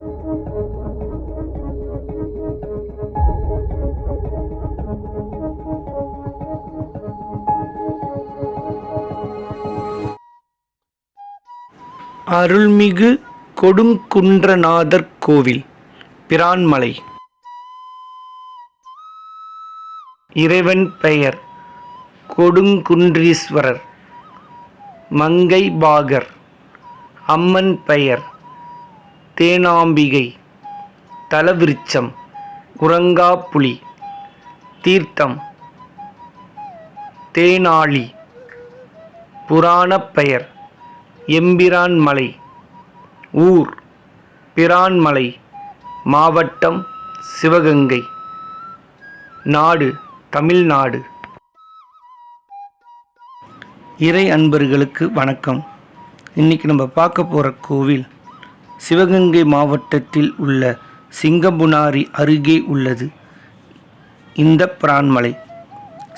அருள்மிகு கொடுங்குன்றநாதர் கோவில் பிரான்மலை. இறைவன் பெயர் கொடுங்குன்றீஸ்வரர். மங்கை பாகர் அம்மன் பெயர் தேனாம்பிகை தலவிருச்சம் குரங்காப்புலி தீர்த்தம் தேனாளி புராணப் பெயர் எம்பிரான் மலை ஊர் பிரான்மலை மாவட்டம் சிவகங்கை நாடு தமிழ்நாடு. இறை அன்பர்களுக்கு வணக்கம். இன்னைக்கு நம்ம பார்க்க போகிற கோவில் சிவகங்கை மாவட்டத்தில் உள்ள சிங்கம்புனாரி அருகே உள்ளது. இந்த பிரான்மலை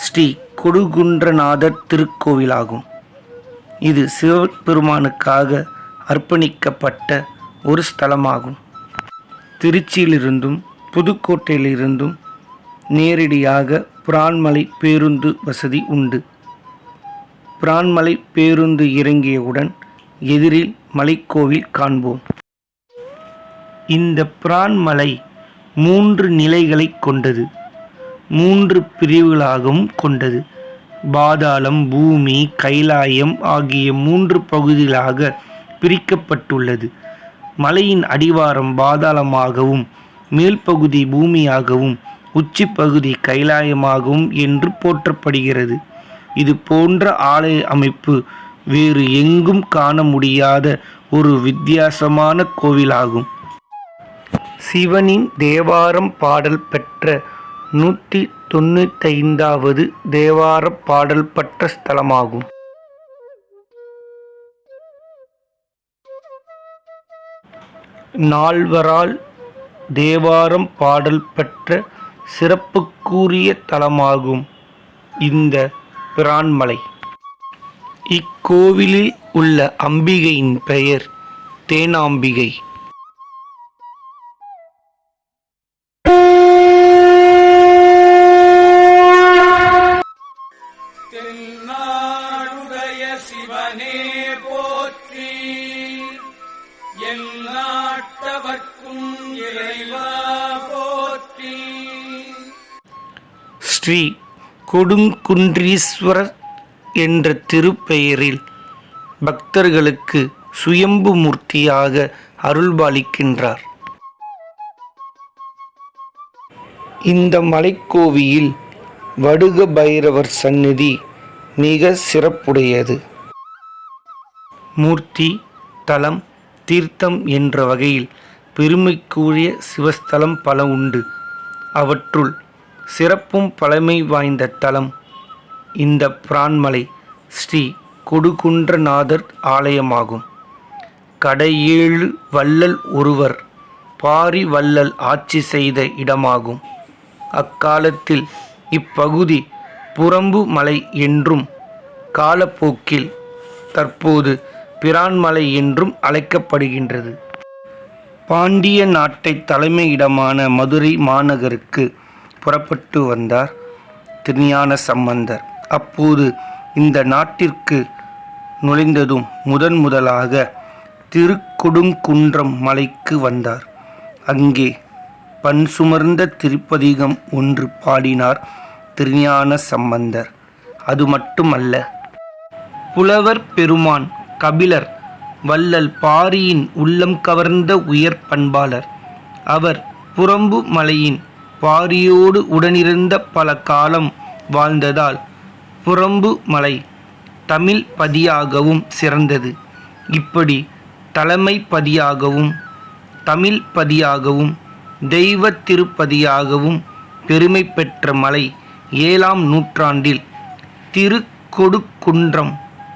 ஸ்ரீ கொடுகுன்றநாதர் திருக்கோவிலாகும். இது சிவபெருமானுக்காக அர்ப்பணிக்கப்பட்ட ஒரு ஸ்தலமாகும். திருச்சியிலிருந்தும் புதுக்கோட்டையிலிருந்தும் நேரடியாக பிரான்மலை பேருந்து வசதி உண்டு. பிரான்மலை பேருந்து இறங்கியவுடன் எதிரில் மலைக்கோவில் காண்போம். இந்த பிரான்மலை மூன்று நிலைகளை கொண்டது. மூன்று பிரிவுகளாகவும் கொண்டது. பாதாளம் பூமி கைலாயம் ஆகிய மூன்று பகுதிகளாக பிரிக்கப்பட்டுள்ளது. மலையின் அடிவாரம் பாதாளமாகவும் மேல்பகுதி பூமியாகவும் உச்சிப்பகுதி கைலாயமாகவும் என்று போற்றப்படுகிறது. இது போன்ற ஆலய அமைப்பு வேறு எங்கும் காண முடியாத ஒரு வித்தியாசமான கோவிலாகும். சிவனின் தேவாரம் பாடல் பெற்ற நூற்றி தொண்ணூத்தைந்தாவது தேவார பாடல் பெற்ற ஸ்தலமாகும். நால்வரால் தேவாரம் பாடல் பெற்ற சிறப்புக்குரிய தலமாகும் இந்த பிரான்மலை. இக்கோவிலில் உள்ள அம்பிகையின் பெயர் தேனாம்பிகை. தென்னாடுடைய சிவனே போற்றி. எல்லாட்டவர்க்கும் இறைவா போற்றி. ஸ்ரீ கொடுங்குன்றீஸ்வரர் என்ற திருப்பெயரில் பக்தர்களுக்கு சுயம்பு மூர்த்தியாக அருள்பாலிக்கின்றார். இந்த மலைக்கோவியில் வடுக பைரவர் சந்நிதி மிக சிறப்புடையது. மூர்த்தி தலம் தீர்த்தம் என்ற வகையில் பெருமைக்குரிய சிவஸ்தலம் பல உண்டு. அவற்றுள் சிறப்பும் பழமை வாய்ந்த தலம் இந்த பிரான்மலை ஸ்ரீ கொடுகுன்றநாதர் ஆலயமாகும். கடையேழு வள்ளல் ஒருவர் பாரி வள்ளல் ஆட்சி செய்த இடமாகும். அக்காலத்தில் இப்பகுதி புறம்பு மலை என்றும் காலப்போக்கில் தற்போது பிரான்மலை என்றும் அழைக்கப்படுகின்றது. பாண்டிய நாட்டை தலைமையிடமான மதுரை மாநகருக்கு புறப்பட்டு வந்தார் திருஞான சம்பந்தர். அப்போது இந்த நாட்டிற்கு நுழைந்ததும் முதன் முதலாக திருக்கொடுங்குன்றம் மலைக்கு வந்தார். அங்கே பண் சுமர்ந்த திருப்பதிகம் ஒன்று பாடினார் திருஞான சம்பந்தர். அது மட்டுமல்ல புலவர் பெருமான் கபிலர் வள்ளல் பாரியின் உள்ளம் கவர்ந்த உயர் பண்பாளர். அவர் புறம்பு மலையின் பாரியோடு உடனிருந்த பல காலம் வாழ்ந்ததால் புறம்பு மலை தமிழ் பதியாகவும் சிறந்தது. இப்படி தலைமை பதியாகவும் தமிழ் பதியாகவும் தெய்வ திருப்பதியாகவும் பெருமை பெற்ற மலை ஏழாம் நூற்றாண்டில் திருக்கொடுக்குன்றம்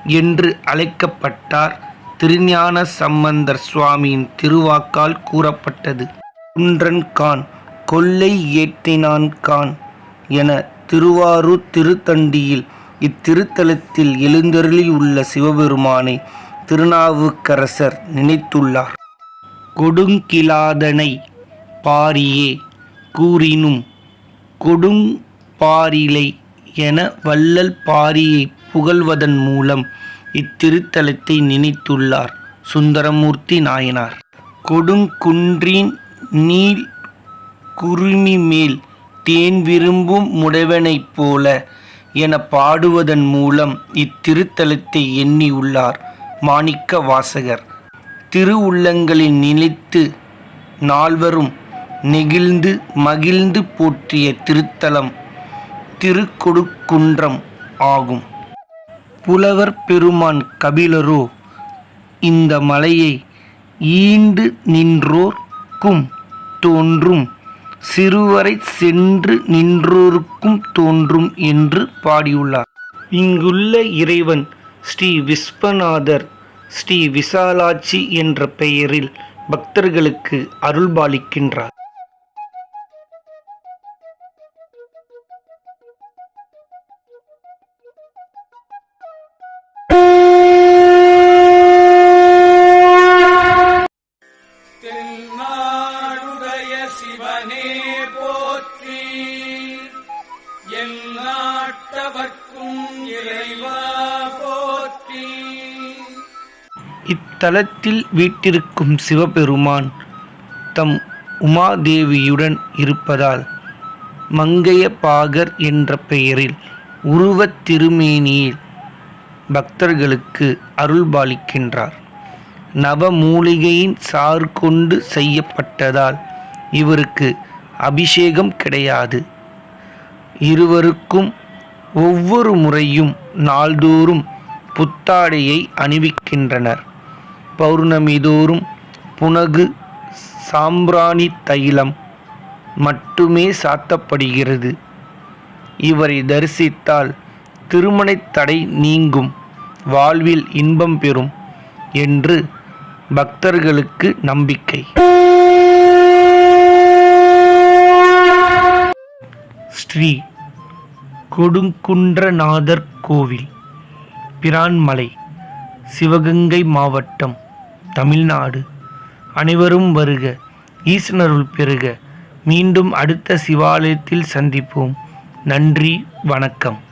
என்று அழைக்கப்பட்டார் திருஞான சம்பந்தர் சுவாமியின் திருவாக்கால் கூறப்பட்டது. குன்றன் கான் கொல்லை ஏற்றினான் கான் என திருவாரூர் திருத்தண்டியில் இத்திருத்தலத்தில் எழுந்தருளியுள்ள சிவபெருமானை திருநாவுக்கரசர் நினைத்துள்ளார். கொடுங்கிலாதனை பாரியே கூறினும் கொடுங் பாரிலை என வள்ளல் பாரியை புகழ்வதன் மூலம் இத்திருத்தலத்தை நினைத்துள்ளார் சுந்தரமூர்த்தி நாயனார். கொடுங்குன்றின் நீள் குருமி மேல் தேன் விரும்பும் முடவனைப் போல என பாடுவதன் மூலம் இத்திருத்தலத்தை எண்ணியுள்ளார் மாணிக்க வாசகர். திருவுள்ளங்களில் நிலைத்து நால்வரும் நெகிழ்ந்து மகிழ்ந்து போற்றிய திருத்தலம் திருக்கொடுக்குன்றம் ஆகும். புலவர் பெருமான் கபிலரோ இந்த மலையை ஈண்டு நின்றோர்க்கும் தோன்றும். சிறுவரை சென்று நின்றோருக்கும் தோன்றும் என்று பாடியுள்ளார். இங்குள்ள இறைவன் ஸ்ரீ விஸ்வநாதர் ஸ்ரீ விசாலாட்சி என்ற பெயரில் பக்தர்களுக்கு அருள்பாலிக்கின்றார். ஸ்தலத்தில் வீட்டிருக்கும் சிவபெருமான் தம் உமாதேவியுடன் இருப்பதால் மங்கைய பாகர் என்ற பெயரில் உருவத் திருமேனியில் பக்தர்களுக்கு அருள்பாலிக்கின்றார் நவமூலிகையின் சாறு கொண்டு செய்யப்பட்டதால் இவருக்கு அபிஷேகம் கிடையாது. இருவருக்கும் ஒவ்வொரு முறையும் நாள்தோறும் புத்தாடையை அணிவிக்கின்றனர். பௌர்ணமிதோறும் புனகு சாம்பிராணி தைலம் மட்டுமே சாத்தப்படுகிறது. இவரை தரிசித்தால் திருமணத் தடை நீங்கும். வாழ்வில் இன்பம் பெறும் என்று பக்தர்களுக்கு நம்பிக்கை. ஸ்ரீ கொடுங்குன்றநாதர் கோவில் பிரான்மலை சிவகங்கை மாவட்டம் தமிழ்நாடு. அனைவரும் வருக ஈசனருள் பெருக. மீண்டும் அடுத்த சிவாலயத்தில் சந்திப்போம். நன்றி வணக்கம்.